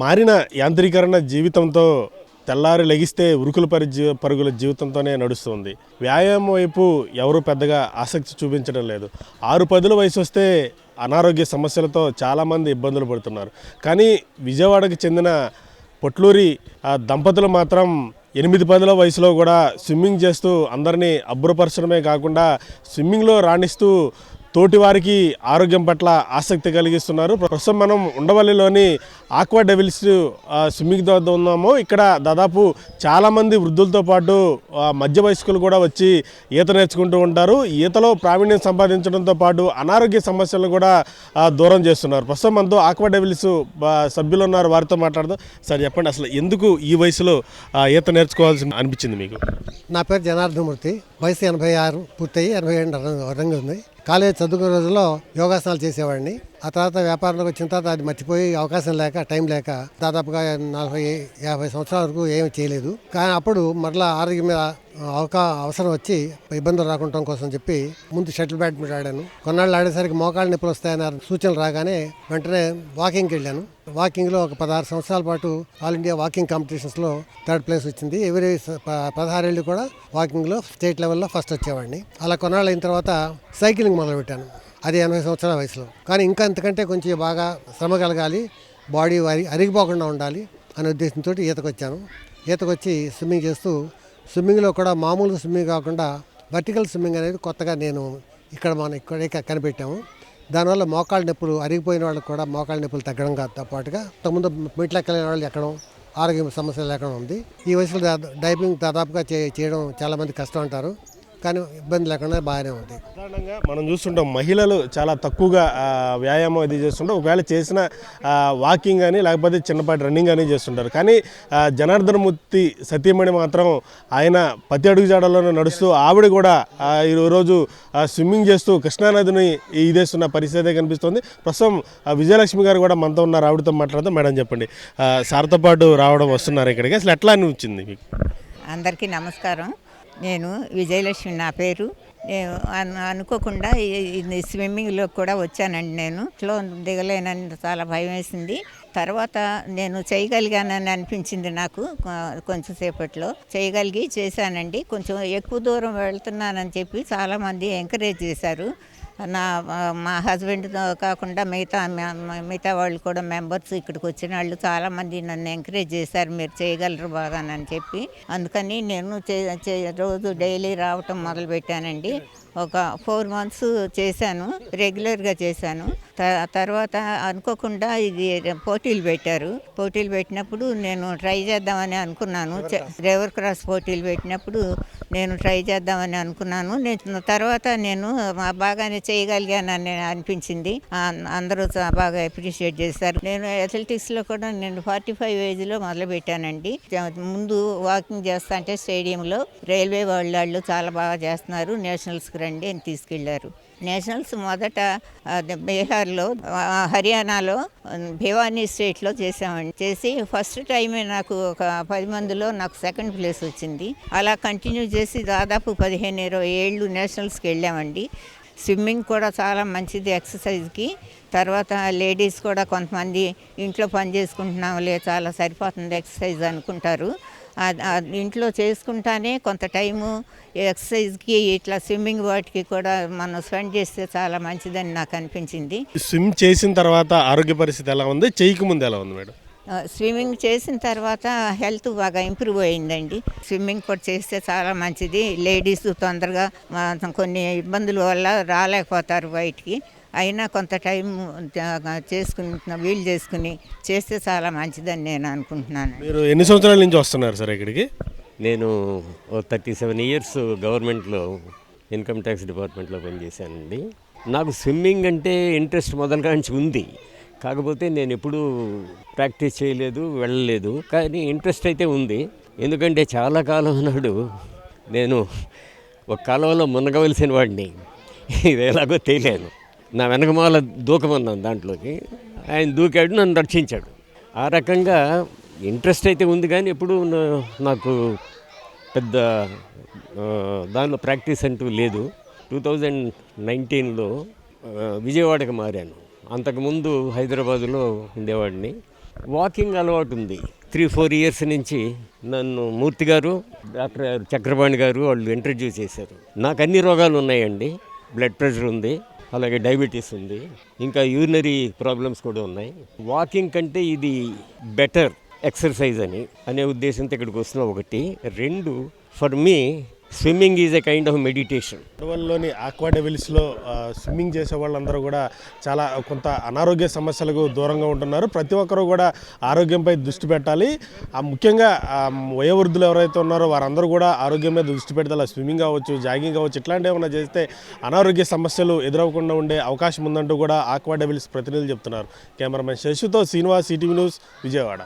మారిన యాంత్రీకరణ జీవితంతో తెల్లారి లెగిస్తే ఉరుకుల పరి జీ- పరుగుల జీవితంతోనే నడుస్తుంది. వ్యాయామం వైపు ఎవరు పెద్దగా ఆసక్తి చూపించడం లేదు. ఆరు పదుల వయసు వస్తే అనారోగ్య సమస్యలతో చాలామంది ఇబ్బందులు పడుతున్నారు. కానీ విజయవాడకు చెందిన పొట్లూరి ఆ దంపతులు మాత్రం ఎనిమిది పదుల వయసులో కూడా స్విమ్మింగ్ చేస్తూ అందరినీ అబ్బురపరచడమే కాకుండా స్విమ్మింగ్లో రాణిస్తూ తోటి వారికి ఆరోగ్యం పట్ల ఆసక్తి కలిగిస్తున్నారు. ప్రస్తుతం మనం ఉండవల్లిలోని ఆక్వా డెవిల్స్ స్విమ్మింగ్ వద్ద ఉన్నాము. ఇక్కడ దాదాపు చాలామంది వృద్ధులతో పాటు మధ్య వయస్కులు కూడా వచ్చి ఈత నేర్చుకుంటూ ఉంటారు. ఈతలో ప్రావీణ్యం సంపాదించడంతో పాటు అనారోగ్య సమస్యలను కూడా దూరం చేస్తున్నారు. ప్రస్తుతం మనతో ఆక్వా డెవిల్స్ సభ్యులు ఉన్నారు. వారితో మాట్లాడదాం. సార్ చెప్పండి అసలు ఎందుకు ఈ వయసులో ఈత నేర్చుకోవాల్సి అనిపించింది మీకు? నా పేరు జనార్దనమూర్తి. వయసు ఎనభై ఆరు పూర్తయి ఎనభై ఏడు రంగు ఉంది. కాలేజ్ చదువుకునే రోజుల్లో యోగాసనాలు చేసేవాడిని. ఆ తర్వాత వ్యాపారంలోకి వచ్చిన తర్వాత అది మర్చిపోయి అవకాశం లేక టైం లేక దాదాపుగా నలభై యాభై సంవత్సరాల వరకు ఏమీ చేయలేదు. కానీ అప్పుడు మరలా ఆరోగ్యం మీద అవకా అవసరం వచ్చి ఇబ్బందులు రాకుండా కోసం చెప్పి ముందు షటిల్ బ్యాడ్మింటన్ ఆడాను. కొన్నాళ్ళు ఆడేసరికి మోకాళ్ళు నొప్పులు వస్తాయన్న సూచనలు రాగానే వెంటనే వాకింగ్కి వెళ్ళాను. వాకింగ్లో ఒక పదహారు సంవత్సరాల పాటు ఆల్ ఇండియా వాకింగ్ కాంపిటీషన్స్లో థర్డ్ ప్లేస్ వచ్చింది. ఎవరీ పదహారేళ్ళు కూడా వాకింగ్లో స్టేట్ లెవెల్లో ఫస్ట్ వచ్చేవాడిని. అలా కొన్నాళ్ళు అయిన తర్వాత సైకిలింగ్ మొదలుపెట్టాను. అది ఎనభై సంవత్సరాల వయసులో. కానీ ఇంకా అంతకంటే కొంచెం బాగా శ్రమ కలగాలి బాడీ అరి అరిగిపోకుండా ఉండాలి అనే ఉద్దేశంతో ఈతకొచ్చాను. ఈతకొచ్చి స్విమ్మింగ్ చేస్తూ స్విమ్మింగ్లో కూడా మామూలు స్విమ్మింగ్ కాకుండా వర్టికల్ స్విమ్మింగ్ అనేది కొత్తగా నేను ఇక్కడ మనం ఇక్కడ కనిపెట్టాము. దానివల్ల మోకాళ్ళ నొప్పులు అరిగిపోయిన వాళ్ళకి కూడా మోకాళ్ళ నొప్పులు తగ్గడంతో పాటుగా తొమ్మిది మెట్లెక్కలేని వాళ్ళు ఎక్కడం ఆరోగ్య సమస్యలు లేకుండా ఉంది. ఈ వయసులో డైవింగ్ దాదాపుగా చే చేయడం చాలామంది కష్టం అంటారు. కానీ ఇబ్బంది లేకుండా బాగానే ఉంది. సాధారణంగా మనం చూస్తుంటాం మహిళలు చాలా తక్కువగా వ్యాయామం అది చేస్తుంటారు. ఒకవేళ చేసిన వాకింగ్ అని లేకపోతే చిన్నపాటి రన్నింగ్ అని చేస్తుంటారు. కానీ జనార్దన మూర్తి సతీమణి మాత్రం ఆయన ప్రతి అడుగు జాడలోనే నడుస్తూ ఆవిడ కూడా ఆ, ఈ రోజు ఆ, స్విమ్మింగ్ చేస్తూ కృష్ణానదిని ఇదేస్తున్న పరిస్థితి కనిపిస్తుంది. ప్రస్తుతం ఆ, విజయలక్ష్మి గారు కూడా మనతో ఉన్నారు. ఆవిడతో మాట్లాడుతూ మేడం చెప్పండి. సార్తో పాటు రావడం వస్తున్నారు ఇక్కడికి. అసలు ఎట్లా అనిపించింది మీకు? అందరికీ నమస్కారం. నేను విజయలక్ష్మి నా పేరు. నేను అను- అనుకోకుండా స్విమ్మింగ్లోకి స్విమ్మింగ్లో కూడా వచ్చానండి నేను. లో దిగలేనని చాలా భయం వేసింది. తర్వాత నేను చేయగలిగానని అనిపించింది నాకు కొంచెం సేపట్లో. చేయగలిగి చేశానండి. కొంచెం ఎక్కువ దూరం వెళ్తున్నానని చెప్పి చాలామంది ఎంకరేజ్ చేశారు. నా మా హస్బెండ్ కాకుండా మిగతా మిగతా వాళ్ళు కూడా మెంబర్స్ ఇక్కడికి వచ్చిన వాళ్ళు చాలామంది నన్ను ఎంకరేజ్ చేశారు మీరు చేయగలరు బాగానని చెప్పి. అందుకని నేను చే- చే- రోజు డైలీ రావటం మొదలుపెట్టానండి. ఒక ఫోర్ మంత్స్ చేశాను రెగ్యులర్గా చేశాను. త- తర్వాత అనుకోకుండా ఇది పోటీలు పెట్టారు. పోటీలు పెట్టినప్పుడు నేను ట్రై చేద్దామని అనుకున్నాను. రివర్ క్రాస్ పోటీలు పెట్టినప్పుడు నేను ట్రై చేద్దామని అనుకున్నాను. నేను తర్వాత నేను మా బాగానే చేయగలిగానని అనిపించింది. అందరూ బాగా అప్రిషియేట్ చేశారు. నేను అథ్లెటిక్స్లో కూడా నేను ఫార్టీ ఫైవ్ ఏజ్లో మొదలు పెట్టానండి ముందు వాకింగ్ చేస్తా అంటే స్టేడియంలో రైల్వే వాళ్ళు చాలా బాగా చేస్తున్నారు. నేషనల్స్కి రండి అని తీసుకెళ్ళారు. నేషనల్స్ మొదట బీహార్లో హర్యానాలో భివానీ స్టేట్లో చేసామండి చేసి ఫస్ట్ టైమే నాకు ఒక పది మందిలో నాకు సెకండ్ ప్లేస్ వచ్చింది. అలా కంటిన్యూ చేసి దాదాపు పదిహేను ఇరవై ఏళ్ళు నేషనల్స్కి వెళ్ళామండి. స్విమ్మింగ్ కూడా చాలా మంచిది ఎక్సర్సైజ్కి. తర్వాత లేడీస్ కూడా కొంతమంది ఇంట్లో పని చేసుకుంటున్నాంలే చాలా సరిపోతుంది ఎక్సర్సైజ్ అనుకుంటారు. ఇంట్లో చేసుకుంటానే కొంత టైము ఎక్సర్సైజ్కి ఇట్లా స్విమ్మింగ్ వాటికి కూడా మనం స్పెండ్ చేస్తే చాలా మంచిదని నాకు అనిపించింది. స్విమ్ చేసిన తర్వాత ఆరోగ్య పరిస్థితి ఎలా ఉంది? చేయక ముందు ఎలా ఉంది మేడం? స్విమ్మింగ్ చేసిన తర్వాత హెల్త్ బాగా ఇంప్రూవ్ అయిందండి. స్విమ్మింగ్ కూడా చేస్తే చాలా మంచిది. లేడీస్ తొందరగా కొన్ని ఇబ్బందుల వల్ల రాలేకపోతారు బయటికి. అయినా కొంత టైం చేసుకుని వీలు చేసుకుని చేస్తే చాలా మంచిదని నేను అనుకుంటున్నాను. మీరు ఎన్ని సంవత్సరాల నుంచి వస్తున్నారు సార్ ఇక్కడికి? నేను థర్టీ సెవెన్ ఇయర్స్ గవర్నమెంట్లో ఇన్కమ్ ట్యాక్స్ డిపార్ట్మెంట్లో పనిచేశానండి. నాకు స్విమ్మింగ్ అంటే ఇంట్రెస్ట్ మొదలుగా నుంచి ఉంది. కాకపోతే నేను ఎప్పుడూ ప్రాక్టీస్ చేయలేదు వెళ్ళలేదు. కానీ ఇంట్రెస్ట్ అయితే ఉంది. ఎందుకంటే చాలా కాలం నాడు నేను ఒక కాలంలో మునగవలసిన వాడిని. ఇది ఎలాగో తెలియను నా వెనకమాల దూకమన్నాను దాంట్లోకి. ఆయన దూకాడు నన్ను రక్షించాడు. ఆ రకంగా ఇంట్రెస్ట్ అయితే ఉంది కానీ ఎప్పుడు నాకు పెద్ద దానిలో ప్రాక్టీస్ అంటూ లేదు. టూ థౌజండ్ నైన్టీన్లో విజయవాడకి మారాను. అంతకుముందు హైదరాబాదులో ఉండేవాడిని. వాకింగ్ అలవాటు ఉంది. త్రీ ఫోర్ ఇయర్స్ నుంచి నన్ను మూర్తి గారు డాక్టర్ చక్రపాణి గారు వాళ్ళు ఇంట్రడ్యూస్ చేశారు. నాకు అన్ని రోగాలు ఉన్నాయండి. బ్లడ్ ప్రెషర్ ఉంది. అలాగే డయాబెటీస్ ఉంది. ఇంకా యూరినరీ ప్రాబ్లమ్స్ కూడా ఉన్నాయి. వాకింగ్ కంటే ఇది బెటర్ ఎక్సర్సైజ్ అని అనే ఉద్దేశంతో ఇక్కడికి వస్తున్న ఒకటి. రెండు for me swimming is a kind of meditation. అడవుల్లోని ఆక్వాడెవిల్స్లో స్విమ్మింగ్ చేసే వాళ్ళందరూ కూడా చాలా కొంత అనారోగ్య సమస్యలకు దూరంగా ఉంటున్నారు. ప్రతి ఒక్కరూ కూడా ఆరోగ్యంపై దృష్టి పెట్టాలి. ఆ ముఖ్యంగా వయోవృద్ధులు ఎవరైతే ఉన్నారో వారందరూ కూడా ఆరోగ్యం మీద దృష్టి పెడతారు స్విమ్మింగ్ కావచ్చు జాగింగ్ కావచ్చు ఇట్లాంటివి ఏమైనా చేస్తే అనారోగ్య సమస్యలు ఎదురవకుండా ఉండే అవకాశం ఉందంటూ కూడా ఆక్వాడెవిల్స్ ప్రతినిధులు చెప్తున్నారు. కెమెరామెన్ శశితో శ్రీనివాస్ ఈటీవీ న్యూస్ విజయవాడ.